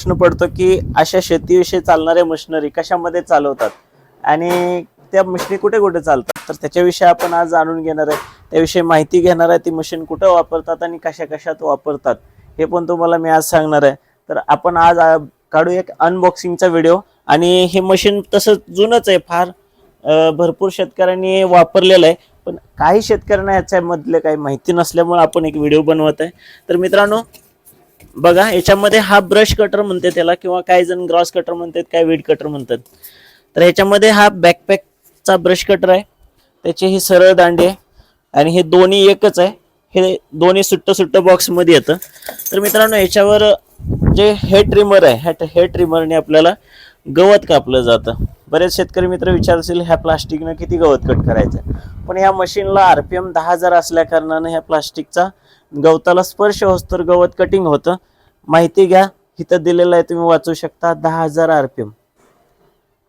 प्रश्न पडतो की अशा शेतीविषयी चालणाऱ्या मशिनरी कशामध्ये चालवतात? आणि त्या मशिनी कुठे कुठे चालतात? तर त्याच्याविषयी आपण आज जाणून घेणार आहे. त्याविषयी माहिती घेणार आहे ती मशीन कुठं वापरतात आणि कशा कशात वापरतात हे पण तुम्हाला मी आज सांगणार आहे. तर आपण आज काढू एक अनबॉक्सिंगचा व्हिडिओ आणि हे मशीन तसं जुनंच आहे फार भरपूर शेतकऱ्यांनी वापरलेलं आहे. पण काही शेतकऱ्यांना याच्यामधले काही माहिती नसल्यामुळे आपण एक व्हिडिओ बनवत आहे. तर मित्रांनो बघा याच्यामध्ये हा ब्रश कटर म्हणते त्याला किंवा काही जण ग्रॉस कटर म्हणतात काय वीड कटर म्हणतात. तर ह्याच्यामध्ये हा बॅकपॅकचा ब्रश कटर आहे. त्याची ही सरळ दांडी आहे. आणि हे दोन्ही एकच आहे. हे दोन्ही सुट्ट सुट्ट बॉक्समध्ये येतं. तर मित्रांनो याच्यावर जे हे ट्रिमर आहे ह्या हे ट्रिमरने आपल्याला गवत कापलं जातं. बरेच शेतकरी मित्र विचारतील ह्या प्लास्टिकनं किती गवत कट करायचं? पण या मशीनला आर पी एम दहा हजार असल्या कारणानं ह्या प्लास्टिकचा गवताला स्पर्श होस तर गवत कटिंग होतं. माहिती घ्या इथं दिलेलं आहे तुम्ही वाचू शकता. दहा हजार आर पी एम.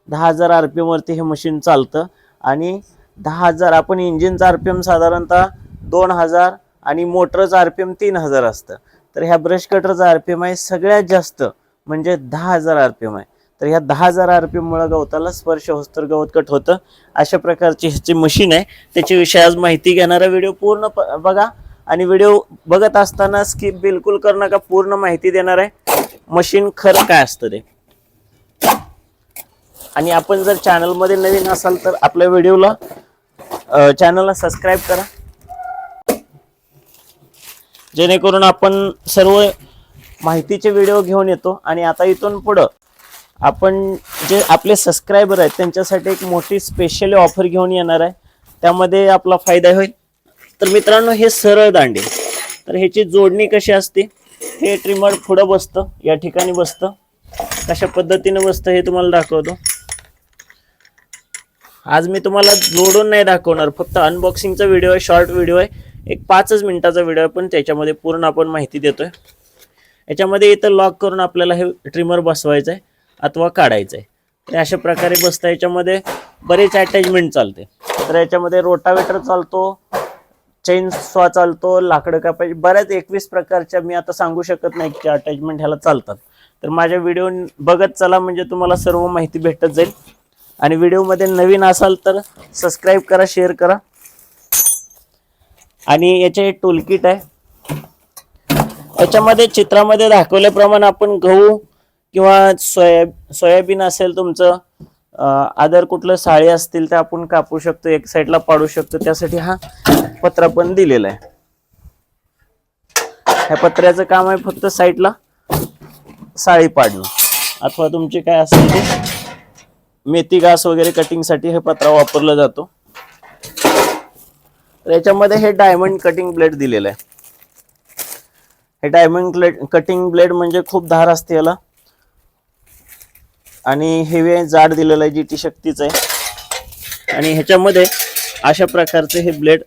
दहा हजार आर पी एमवरती हे मशीन चालतं आणि दहा हजार आपण इंजिनचं आर पी एम साधारणतः दोन हजार आणि मोटरचं आर पी एम तीन हजार असतं. तर ह्या ब्रश कटरचं आर पी एम आहे सगळ्यात जास्त म्हणजे दहा हजार आर पी एम आहे. तर ह्या दहा हजार आर पी मुळे गवताला स्पर्श होस्तर गवत कट होतं. अशा प्रकारची ह्याची मशीन आहे. त्याच्याविषयी आज माहिती घेणारा व्हिडिओ पूर्ण प- बघा. आणि व्हिडिओ बघत असताना स्किप बिलकुल करू नका पूर्ण माहिती देणार आहे. मशीन खरं काय असतं ते? आणि आपण जर चॅनलमध्ये नवीन असाल तर आपल्या व्हिडिओला चॅनलला सबस्क्राईब करा. जेणेकरून आपण सर्व माहितीचे व्हिडिओ घेऊन येतो. आणि आता इथून पुढं आपण जे आपले सबस्क्रायबर आहेत त्यांच्यासाठी एक मोठी स्पेशल ऑफर घेऊन येणार आहे. त्यामध्ये आपला फायदा होईल. तर मित्रांनो हे सरळ दांडे. तर ह्याची जोडणी कशी असते? हे ट्रिमर पुढं बसतं या ठिकाणी बसतं. कशा पद्धतीने बसतं हे तुम्हाला दाखवतो. आज मी तुम्हाला जोडून नाही दाखवणार फक्त अनबॉक्सिंगचा व्हिडिओ आहे शॉर्ट व्हिडिओ आहे. एक पाचच मिनिटाचा व्हिडिओ आहे पण त्याच्यामध्ये पूर्ण आपण माहिती देतोय. याच्यामध्ये इथं लॉक करून आपल्याला हे ट्रिमर बसवायचं आहे. अथवा काढायचं आहे तर अशा प्रकारे बसतं याच्यामध्ये बरेच अटॅचमेंट चालते. तर याच्यामध्ये रोटावेटर चालतो चेन स्वा चालतो लाकडं कापायची बऱ्याच एकवीस प्रकारच्या मी आता सांगू शकत नाही की अटॅचमेंट ह्याला चालतात. तर माझ्या व्हिडिओ बघत चला म्हणजे तुम्हाला सर्व माहिती भेटत जाईल. आणि व्हिडिओमध्ये नवीन असाल तर सबस्क्राईब करा शेअर करा. आणि याचे टूलकिट आहे. याच्यामध्ये चित्रामध्ये दाखवल्याप्रमाणे आपण गहू किंवा सोया सोयाबीन असेल तुमचं आदर कुठलं साळी असतील तर आपण कापू शकतो एक साईडला पाडू शकतो. त्यासाठी हा पत्रा पण दिलेला आहे. ह्या पत्र्याचं काम आहे फक्त साईडला साळी पाडणं. अथवा तुमचे काय असेल ते मेथी घास वगैरे कटिंगसाठी हे पत्रा वापरला जातो. तर याच्यामध्ये हे डायमंड कटिंग ब्लेड दिलेलं आहे. हे डायमंड कटिंग ब्लेड म्हणजे खूप धार असते याला. आणि हेवी आहे जाड दिलेलं आहे जी टी शक्तीचं आहे. आणि ह्याच्यामध्ये अशा प्रकारचं हे ब्लेड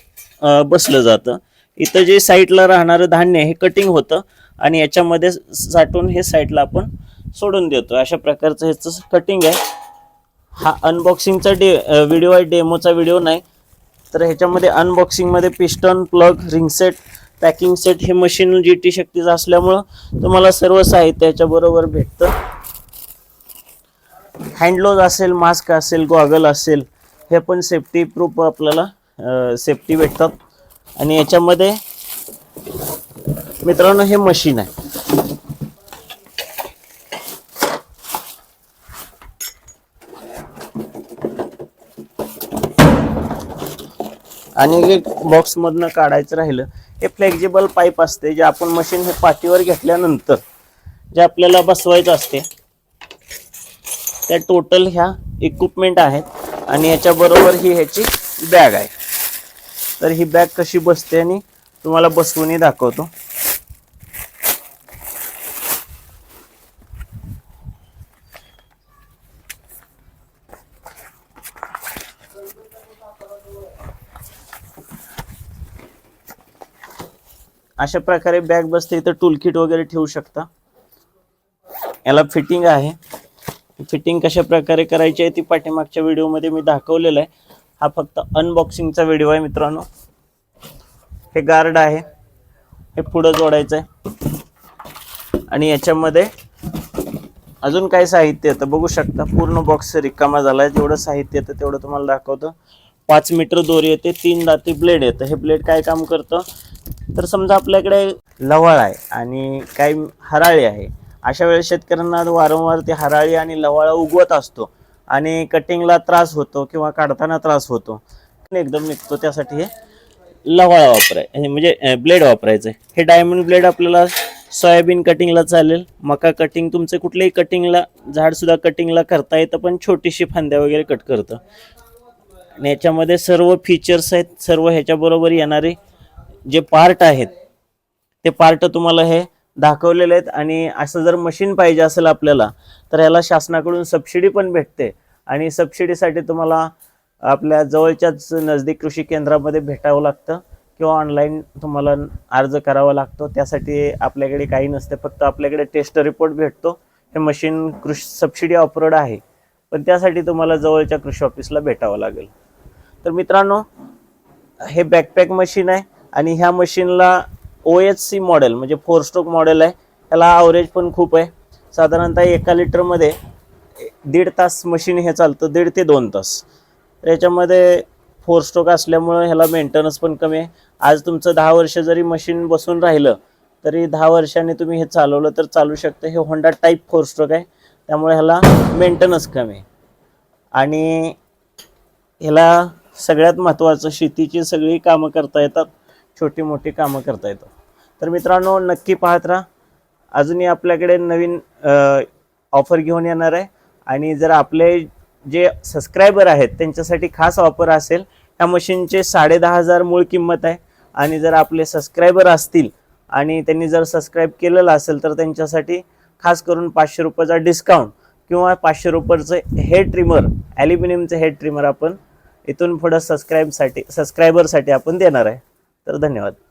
बसलं जातं. इथं जे साईडला राहणारं धान्य आहे, हे कटिंग होतं आणि याच्यामध्ये साठवून हे साईडला आपण सोडून देतो. अशा प्रकारचं ह्याचं कटिंग आहे. हा अनबॉक्सिंगचा डे व्हिडिओ आहे डेमोचा व्हिडिओ नाही. तर ह्याच्यामध्ये अनबॉक्सिंगमध्ये piston plug ring set packing set हे मशीन जी टी शक्तीचं असल्यामुळं तुम्हाला सर्व साहित्य ह्याच्याबरोबर भेटतं. हँडग्लोज असेल मास्क असेल गॉगल असेल हे पण सेफ्टी प्रूफ आपल्याला सेफ्टी भेटतात. आणि याच्यामध्ये मित्रांनो हे मशीन आहे. आणि एक बॉक्समधनं काढायचं राहिलं हे फ्लेक्झिबल पाईप असते जे आपण मशीन हे पाठीवर घेतल्यानंतर जे आपल्याला बसवायचं असते त्या टोटल ह्या इक्विपमेंट आहेत आणि याच्याबरोबर ही ह्याची बॅग आहे. तर ही बॅग कशी बसते आणि तुम्हाला बसवूनही दाखवतो. अशा प्रकारे बॅग बसते. इथं टूलकिट वगैरे ठेवू शकता. याला फिटिंग आहे. फिटिंग कशा प्रकारे करायची आहे ती पाठीमागच्या व्हिडिओमध्ये मी दाखवलेलं आहे. हा फक्त अनबॉक्सिंगचा व्हिडिओ आहे मित्रांनो. हे गार्ड आहे. हे पुढं जोडायचं आहे. आणि याच्यामध्ये अजून काय साहित्य येतं बघू शकता पूर्ण बॉक्स रिकामा झाला आहे जेवढं साहित्य येतं तेवढं तुम्हाला दाखवतं. पाच मीटर दोरी येते तीन दाती ब्लेड येतं. हे ब्लेड काय काम करतं? तर समजा आपल्याकडे लवाळ आहे आणि काही हराळी आहे. अशा वेळेस शेतकऱ्यांना वारंवार ते हराळी आणि लवाळा उगवत असतो आणि कटिंगला त्रास होतो किंवा काढताना त्रास होतो. एकदम निघतो त्यासाठी हे लवाळा वापराय हे म्हणजे ब्लेड वापरायचं हे डायमंड ब्लेड आपल्याला सोयाबीन कटिंगला चालेल. मका कटिंग तुमचे कुठल्याही कटिंगला झाडसुद्धा कटिंगला करता येतं पण छोटीशी फांद्या वगैरे कट करतं. आणि याच्यामध्ये सर्व फीचर्स आहेत सर्व ह्याच्याबरोबर येणारे जे पार्ट आहेत ते पार्ट तुम्हाला हे दाखवलेले आहेत आणि असं जर मशीन पाहिजे असेल आपल्याला तर याला शासनाकडून सबसिडी पण भेटते. आणि सबसिडीसाठी तुम्हाला आपल्या जवळच्याच नजदीक कृषी केंद्रामध्ये भेटावं लागतं किंवा ऑनलाईन तुम्हाला अर्ज करावा लागतो. त्यासाठी आपल्याकडे काही नसते फक्त आपल्याकडे टेस्ट रिपोर्ट भेटतो. हे मशीन कृषी सबसिडी ऑफरोड आहे. पण त्यासाठी तुम्हाला जवळच्या कृषी ऑफिसला भेटावं लागेल. तर मित्रांनो हे बॅकपॅक मशीन आहे आणि ह्या मशीनला ओ एच सी मॉडेल म्हणजे फोर स्ट्रोक मॉडेल आहे. त्याला ॲव्हरेज पण खूप आहे. साधारणतः एका लिटरमध्ये दीड तास मशीन हे चालतं दीड ते दोन तास. याच्यामध्ये फोर स्ट्रोक असल्यामुळं ह्याला मेंटेनन्स पण कमी आहे. आज तुमचं दहा वर्ष जरी मशीन बसून राहिलं तरी दहा वर्षांनी तुम्ही हे चालवलं तर चालू शकतं. हे होंडा टाईप फोर स्ट्रोक आहे. त्यामुळे ह्याला मेंटेनन्स कमी आहे. आणि ह्याला सगळ्यात महत्त्वाचं शेतीची सगळी कामं करता येतात. छोटी मोठी कामं करता येतात तर मित्रांनो नक्की पाहत राहा. अजूनही आपल्याकडे नवीन ऑफर घेऊन येणार आहे. आणि जर आपले जे सबस्क्रायबर आहेत त्यांच्यासाठी खास ऑफर असेल त्या मशीनचे साडे दहा हजार मूळ किंमत आहे. आणि जर आपले सबस्क्रायबर असतील आणि त्यांनी जर सबस्क्राईब केलेलं असेल तर त्यांच्यासाठी खास करून पाचशे रुपयाचा डिस्काउंट किंवा पाचशे रुपयाचं हेड ट्रिमर ॲल्युमिनियमचं हेड ट्रिमर आपण इथून पुढं सबस्क्राईबसाठी सबस्क्रायबरसाठी आपण देणार आहे. तर धन्यवाद.